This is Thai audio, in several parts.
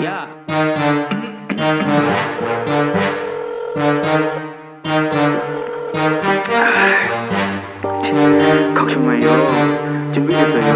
Yeah. 걱정 마요. 준비됐어요.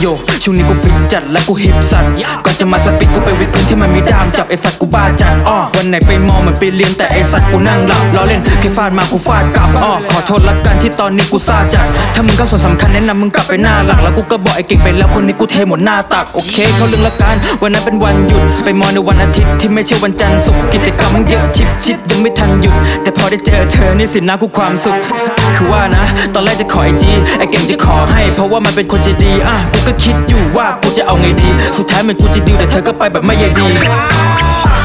โยช่วงนี้กูฟิตจัดและกูฮิปสัตว์ก่อนจะมาสปิดกูไปวิดพื้นที่มันมีดามจับไอสัตว์กูบ้าจัดอ้อวันไหนไปมองเหมือนไปเรียนแต่ไอสัตว์กูนั่งหลับล้อเล่นแค่ฟาดมากูฟาดกลับอ้อขอโทษละกันที่ตอนนี้กูซาจัดถ้ามึงก็ส่วนสำคัญแนะนำมึงกลับไปหน้าหลักแล้วกูก็บอกไอ้เก่งไปแล้วคนนี้กูเทหมดหน้าตักโอเคเข้าเรื่องละกันวันนั้นเป็นวันหยุดไปมอในวันอาทิตย์ที่ไม่ใช่วันจันทร์ศุกร์กิจกรรมมันเยอะชิบชิดยังไม่ทันหยุดแต่พอได้เจอเธอนี่สินะกูความสุขคือว่านะ ตอนแรกจะขอไอจีไอเก่งจะขอให้ เพราะว่ามันเป็นคนใจดีอะกูก็คิดอยู่ว่ากูจะเอาไงดี สุดท้ายมันกูจะดีลแต่เธอก็ไปแบบไม่ใยดี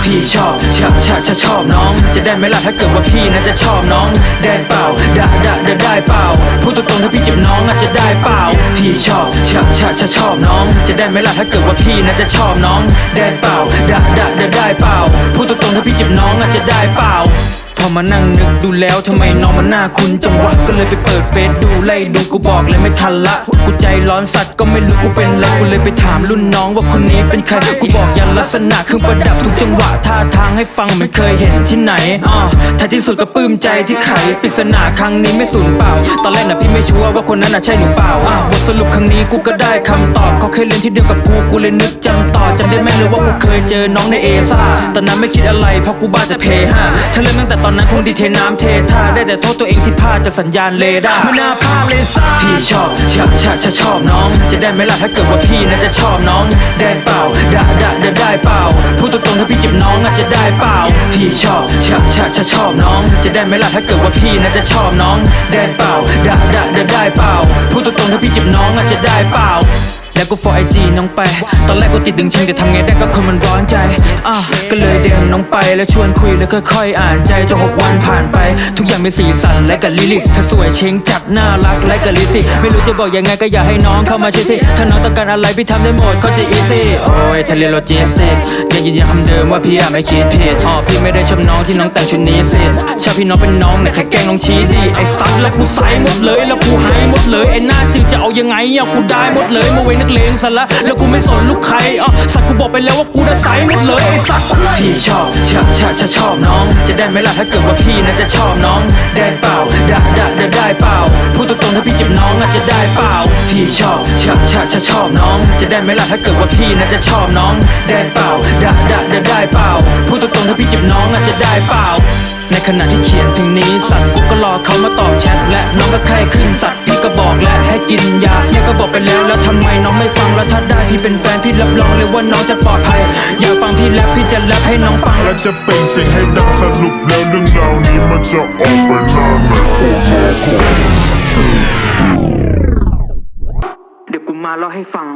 พี่ชอบชะชะชะชอบน้อง จะได้ไหมล่ะถ้าเกิดว่าพี่นั้นจะชอบน้อง ได้เปล่าได้ได้ได้ได้เปล่าพูดตรงๆถ้าพี่จีบน้องอาจจะได้เปล่า พี่ชอบชะชะชะชอบน้อง จะได้ไหมล่ะถ้าเกิดว่าพี่นั้นจะชอบน้อง ได้เปล่าได้ได้ได้ได้เปล่าพูดตรงๆถ้าพี่จีบน้องอาจจะได้เปล่า อมานั่งนึกดูแล้วทำไมน้องมันหน้าคุ้นจังวะก็เลยไปเปิดเฟซดูไล่ดูกูบอกเลยไม่ทันละกูใจร้อนสัตว์ก็ไม่รู้กูเป็นอะไรกูเลยไปถามรุ่นน้องว่าคนนี้เป็นใครกูบอกยันลักษณะเครื่องประดับทุกจังหวะท่าทางให้ฟังไม่เคยเห็นที่ไหนอ่าท้ายที่สุดก็ปลื้มใจที่ไขปริศนาครั้งนี้ไม่สูญเปล่า ตอนแรกน่ะพี่ไม่ชัวร์ว่าคนนั้นน่ะใช่หรือเปล่าอ่าบทสรุปครั้งนี้กูก็ได้คำตอบเขาเคยเรียนที่เดียวกับกูกูเลยนึกจำต่อจำได้ไหมเลยว่ากูเคยเจอน้องในเอซ่าตอนนั้นไม่คิดอะไรเพราะกูบ้าแต่เพย์ห้าถ้าเริ่มตั้งแต่ตอนนั้นคงดีเทน้ำเทท่าได้แต่โทษตัวเองที่พลาดจากสัญญาณเรดาร์ไม่น่าพลาดเลยซ่าพี่ชอบชะชะชะชอบน้อง จะได้ไหมล่ะถ้าเกิดว่าพี่น่าจะชอบน้องได้เปล่าได้ได้ได้ได้เปล่าพูดตรงๆถ้าพี่จีบน้องอาจจะได้เปล่าพี่ชอบชะชะชะชอบน้อง จะได้ไหมล่ะถ้าเกิดว่าพี่น่าจะชอบน้องได้เปล่าได้ได้ได้ได้เปล่าพูดตรงๆถ้าพี่จีบน้องอาจจะได้เปล่า แล้วก็ for IG น้องไป ตอนแรกก็ติดดึงเชิงแต่ทำไงได้ก็คนมันร้อนใจอะก็เลยเด้งน้องไปแล้วชวนคุยแล้วค่อยๆอ่านใจจนหกวันผ่านไป ทุกอย่างมีสีสันและกับลิลิกเธอสวยเช้งจัดน่ารักและกับลิสิไม่รู้จะบอกยังไงก็อยากให้น้องเข้ามาช่วยพี่ถ้าน้องต้องการอะไรพี่ทำได้หมดเขาจะ easy โอ้ยทะเลโลจิสติกยังยืนยันคำเดิมว่าพี่อะไม่คิดผิดอ๋อพี่ไม่ได้ชอบน้องที่น้องแต่งชุดนี้สิชอบพี่น้องเป็นน้องเนี่ยแค่แกล้งน้องชี้ดีไอ้ซัดแล้วกูใส่หมดเลยแล้วกูให้หมดเลยไอ้หน้าจืดจะเอายังไงอะกูได้หมดเลยมาเว้นนักเลงซะละแล้วกูไม่สนลูกใครอะสัตว์กูบอกไปแล้วว่ากูได้ใส่หมดเลยไอ้สัตว์พี่ชอบชะชะชะชอบน้อง จะได้ไหมล่ะถ้าเกิดว่าพี่น่าจะชอบน้อง ได้เปล่าได้ได้ได้ได้เปล่าพูดตรงๆถ้าพี่จีบน้องอาจจะได้เปล่าพี่ชอบชะชะชะชอบน้อง จะได้ไหมล่ะถ้าเกิดว่าพี่น่าจะชอบน้อง ได้เปล่าได้ได้ได้ได้เปล่าพูดตรงๆถ้าพี่จีบน้องอาจจะได้เปล่าในขณะที่เขียนเพลงนี้สัตว์กูก็รอเขามาตอบแชทและน้องก็ไข้ขึ้นสัตว กินยาเนี่ยก็บอกไปแล้วแล้วทำไมน้องไม่ฟังแล้วถ้าได้พี่เป็นแฟนพี่รับรองเลยว่าน้องจะปลอดภัย อยากฟังพี่แรปพี่จะแรปให้น้องฟัง และจะเป็นเสียงให้ดังสรุปแล้วเรื่องราวนี้มันจะออกไปหน้าไหนโอ้โหเดี๋ยวกูมาเล่าให้ฟัง